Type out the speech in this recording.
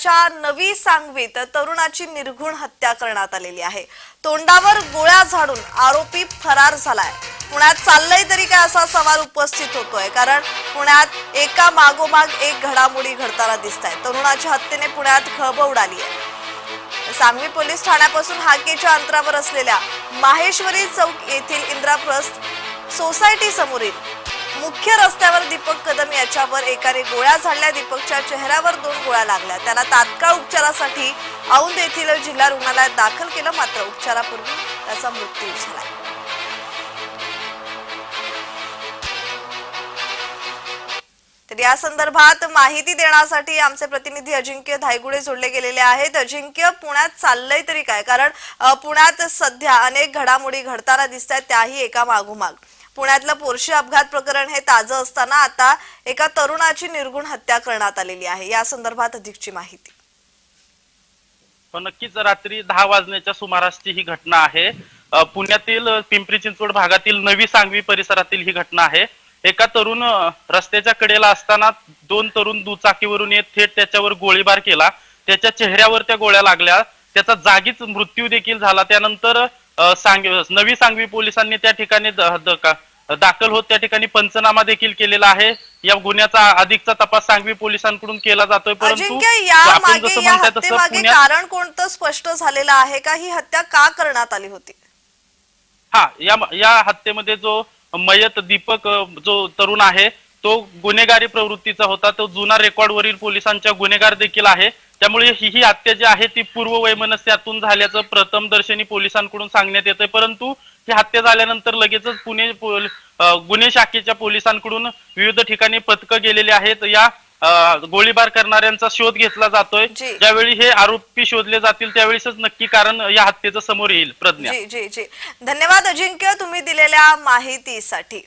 पुण्याच्या नवी सांगवीत तरुणाची निर्घुण हत्या करण्यात आलेली आहे. तोंडावर गोळ्या झाडून आरोपी फरार झालाय. पुण्यात चाललंय तरी काय असा सवाल उपस्थित होतोय कारण पुण्यात एका मागोमाग एक घडामोडी घडताना दिसत आहे तरुणाच्या हत्येने पुण्यात खळबळ उडाली आहे. सांगवी पोलीस ठाण्यापासून हाकेच्या अंतरावर असलेल्या माहेश्वरी चौक येथील इंद्राप्रस्थ सोसायटी समोरील मुख्य रस्त्यावर दीपक कदम याच्यावर एकाने गोळ्या झाडल्या. दीपकच्या चेहऱ्यावर दोन गोळ्या लागल्या. त्याला तात्काळ उपचारासाठी औंध येथील जिल्हा रुग्णालयात दाखल केलं मात्र उपचारापूर्वी त्याचा मृत्यू झाला. तर या संदर्भात माहिती देण्यासाठी आमचे प्रतिनिधी अजिंक्य धायगुडे जोडले गेलेले आहेत. अजिंक्य पुण्यात चाललंय तरी काय? कारण पुण्यात सध्या अनेक घडामोडी घडताना दिसत आहेत त्याही एका मागोमाग. पुण्यातलं पोरशी अपघात प्रकरण हे ताजं असताना आता एका तरुणाची निर्गुण हत्या करण्यात आलेली आहे. या संदर्भात अधिकची माहिती. हो, नक्कीच. रात्री दहा वाजण्याच्या सुमारासची ही घटना आहे. पुण्यातील पिंपरी चिंचवड भागातील नवी सांगवी परिसरातील ही घटना आहे. एका तरुण रस्त्याच्या कडेला असताना दोन तरुण दुचाकीवरून येत थेट त्याच्यावर गोळीबार केला. त्याच्या चेहऱ्यावर त्या गोळ्या लागल्या. त्याचा जागीच मृत्यू देखील झाला. त्यानंतर सांगवी सांग नवी सांगवी पोलिसांनी त्या ठिकाणी दाखल होत त्या ठिकाणी पंचनामा देखील केलेला आहे. या गुन्ह्याचा अधिकचा तपास सांगवी पोलिसांकडून केला जातोय परंतु आपण जसं म्हणताय तसं कारण कोणतं स्पष्ट झालेलं आहे का? ही हत्या का करण्यात आली होती? हा या या हत्येमध्ये जो मयत दीपक जो तरुण आहे तो गुन्हेगारी प्रवृत्तीचा होता. तो जुना रेकॉर्ड वरील पोलिसांच्या गुन्हेगार देखील आहे. त्यामुळे ही ही हत्या जी आहे ती पूर्व वैमनस्यातून झाल्याचं प्रथम दर्शनी पोलिसांकडून सांगण्यात येतंय. परंतु ही हत्या झाल्यानंतर लगेचच पुणे गुन्हे शाखेच्या पोलिसांकडून विविध ठिकाणी पथकं गेलेली आहेत. या गोळीबार करणाऱ्यांचा शोध घेतला जातोय. ज्यावेळी हे आरोपी शोधले जातील त्यावेळेसच नक्की कारण या हत्येचं समोर येईल. प्रज्ञा. जी जी जी. धन्यवाद अजिंक्य तुम्ही दिलेल्या माहितीसाठी.